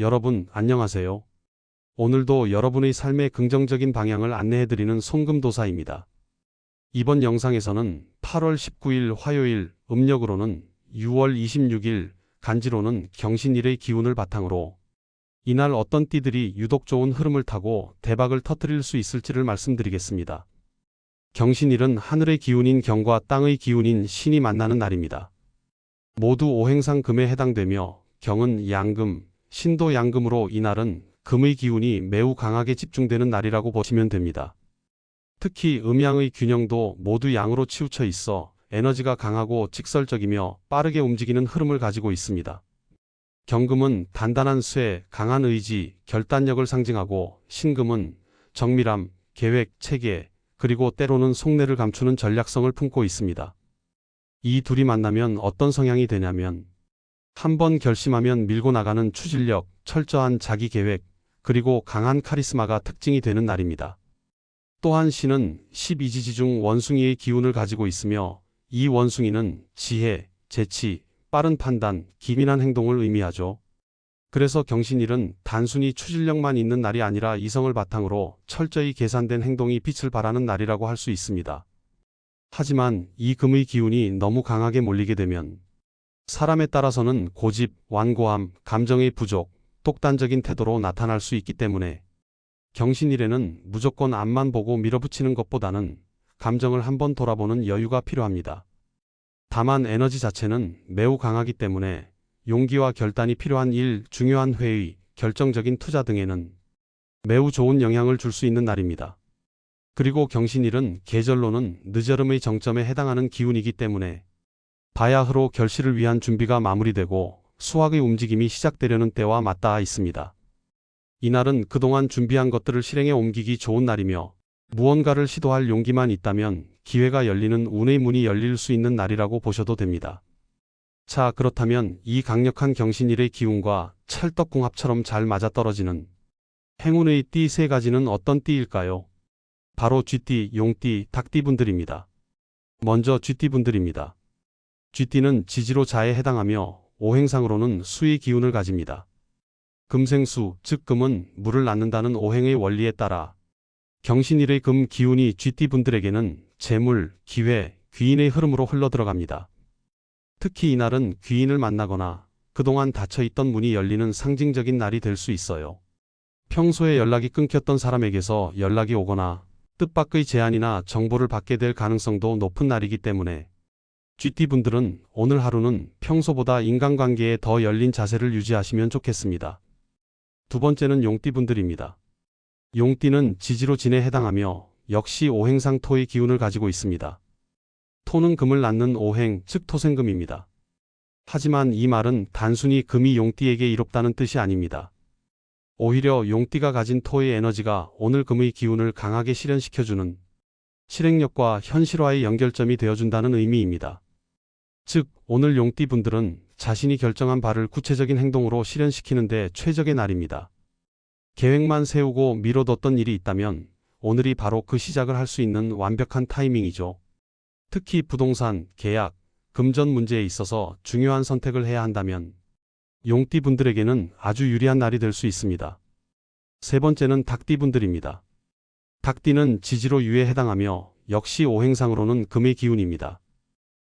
여러분 안녕하세요. 오늘도 여러분의 삶의 긍정적인 방향을 안내해드리는 송금도사입니다. 이번 영상에서는 8월 19일 화요일 음력으로는 6월 26일 간지로는 경신일의 기운을 바탕으로 이날 어떤 띠들이 유독 좋은 흐름을 타고 대박을 터뜨릴 수 있을지를 말씀드리겠습니다. 경신일은 하늘의 기운인 경과 땅의 기운인 신이 만나는 날입니다. 모두 오행상 금에 해당되며 경은 양금, 신도 양금으로 이날은 금의 기운이 매우 강하게 집중되는 날이라고 보시면 됩니다. 특히 음양의 균형도 모두 양으로 치우쳐 있어 에너지가 강하고 직설적이며 빠르게 움직이는 흐름을 가지고 있습니다. 경금은 단단한 쇠, 강한 의지, 결단력을 상징하고 신금은 정밀함, 계획, 체계, 그리고 때로는 속내를 감추는 전략성을 품고 있습니다. 이 둘이 만나면 어떤 성향이 되냐면 한번 결심하면 밀고 나가는 추진력, 철저한 자기 계획, 그리고 강한 카리스마가 특징이 되는 날입니다. 또한 신은 12지지 중 원숭이의 기운을 가지고 있으며 이 원숭이는 지혜, 재치, 빠른 판단, 기민한 행동을 의미하죠. 그래서 경신일은 단순히 추진력만 있는 날이 아니라 이성을 바탕으로 철저히 계산된 행동이 빛을 발하는 날이라고 할 수 있습니다. 하지만 이 금의 기운이 너무 강하게 몰리게 되면 사람에 따라서는 고집, 완고함, 감정의 부족, 독단적인 태도로 나타날 수 있기 때문에 경신일에는 무조건 앞만 보고 밀어붙이는 것보다는 감정을 한번 돌아보는 여유가 필요합니다. 다만 에너지 자체는 매우 강하기 때문에 용기와 결단이 필요한 일, 중요한 회의, 결정적인 투자 등에는 매우 좋은 영향을 줄 수 있는 날입니다. 그리고 경신일은 계절로는 늦여름의 정점에 해당하는 기운이기 때문에 바야흐로 결실을 위한 준비가 마무리되고 수확의 움직임이 시작되려는 때와 맞닿아 있습니다. 이날은 그동안 준비한 것들을 실행에 옮기기 좋은 날이며 무언가를 시도할 용기만 있다면 기회가 열리는 운의 문이 열릴 수 있는 날이라고 보셔도 됩니다. 자, 그렇다면 이 강력한 경신일의 기운과 찰떡궁합처럼 잘 맞아떨어지는 행운의 띠 세 가지는 어떤 띠일까요? 바로 쥐띠, 용띠, 닭띠 분들입니다. 먼저 쥐띠 분들입니다. 쥐띠는 지지로 자에 해당하며 오행상으로는 수의 기운을 가집니다. 금생수, 즉 금은 물을 낳는다는 오행의 원리에 따라 경신일의 금 기운이 쥐띠 분들에게는 재물, 기회, 귀인의 흐름으로 흘러들어갑니다. 특히 이날은 귀인을 만나거나 그동안 닫혀있던 문이 열리는 상징적인 날이 될 수 있어요. 평소에 연락이 끊겼던 사람에게서 연락이 오거나 뜻밖의 제안이나 정보를 받게 될 가능성도 높은 날이기 때문에 GT 분들은 오늘 하루는 평소보다 인간관계에 더 열린 자세를 유지하시면 좋겠습니다. 두 번째는 용띠 분들입니다. 용띠는 지지로 진에 해당하며 역시 오행상 토의 기운을 가지고 있습니다. 토는 금을 낳는 오행, 즉 토생금입니다. 하지만 이 말은 단순히 금이 용띠에게 이롭다는 뜻이 아닙니다. 오히려 용띠가 가진 토의 에너지가 오늘 금의 기운을 강하게 실현시켜주는 실행력과 현실화의 연결점이 되어준다는 의미입니다. 즉, 오늘 용띠 분들은 자신이 결정한 바를 구체적인 행동으로 실현시키는 데 최적의 날입니다. 계획만 세우고 미뤄뒀던 일이 있다면 오늘이 바로 그 시작을 할 수 있는 완벽한 타이밍이죠. 특히 부동산, 계약, 금전 문제에 있어서 중요한 선택을 해야 한다면 용띠 분들에게는 아주 유리한 날이 될 수 있습니다. 세 번째는 닭띠 분들입니다. 닭띠는 지지로 유에 해당하며 역시 오행상으로는 금의 기운입니다.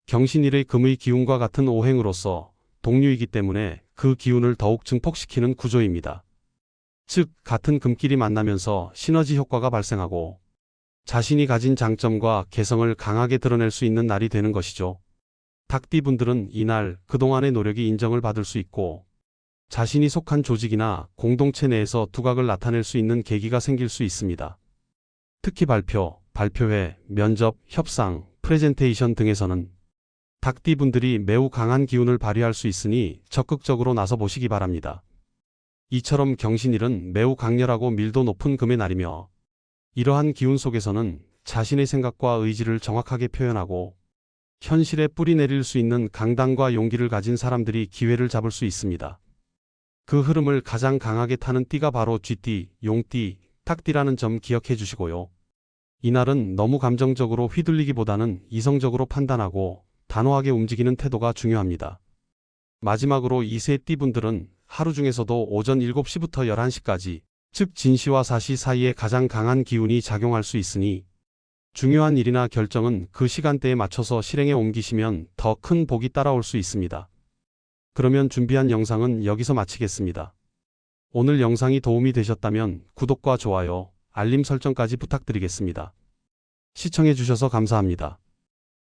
경신일의 금의 기운과 같은 오행으로서 동류이기 때문에 그 기운을 더욱 증폭시키는 구조입니다. 즉, 같은 금끼리 만나면서 시너지 효과가 발생하고 자신이 가진 장점과 개성을 강하게 드러낼 수 있는 날이 되는 것이죠. 닭띠 분들은 이날 그동안의 노력이 인정을 받을 수 있고 자신이 속한 조직이나 공동체 내에서 두각을 나타낼 수 있는 계기가 생길 수 있습니다. 특히 발표, 발표회, 면접, 협상, 프레젠테이션 등에서는 닭띠 분들이 매우 강한 기운을 발휘할 수 있으니 적극적으로 나서 보시기 바랍니다. 이처럼 경신일은 매우 강렬하고 밀도 높은 금의 날이며 이러한 기운 속에서는 자신의 생각과 의지를 정확하게 표현하고 현실에 뿌리 내릴 수 있는 강단과 용기를 가진 사람들이 기회를 잡을 수 있습니다. 그 흐름을 가장 강하게 타는 띠가 바로 쥐띠, 용띠, 탁띠라는 점 기억해 주시고요. 이날은 너무 감정적으로 휘둘리기보다는 이성적으로 판단하고 단호하게 움직이는 태도가 중요합니다. 마지막으로 이세 띠분들은 하루 중에서도 오전 7시부터 11시까지, 즉 진시와 사시 사이에 가장 강한 기운이 작용할 수 있으니 중요한 일이나 결정은 그 시간대에 맞춰서 실행에 옮기시면 더 큰 복이 따라올 수 있습니다. 그러면 준비한 영상은 여기서 마치겠습니다. 오늘 영상이 도움이 되셨다면 구독과 좋아요, 알림 설정까지 부탁드리겠습니다. 시청해주셔서 감사합니다.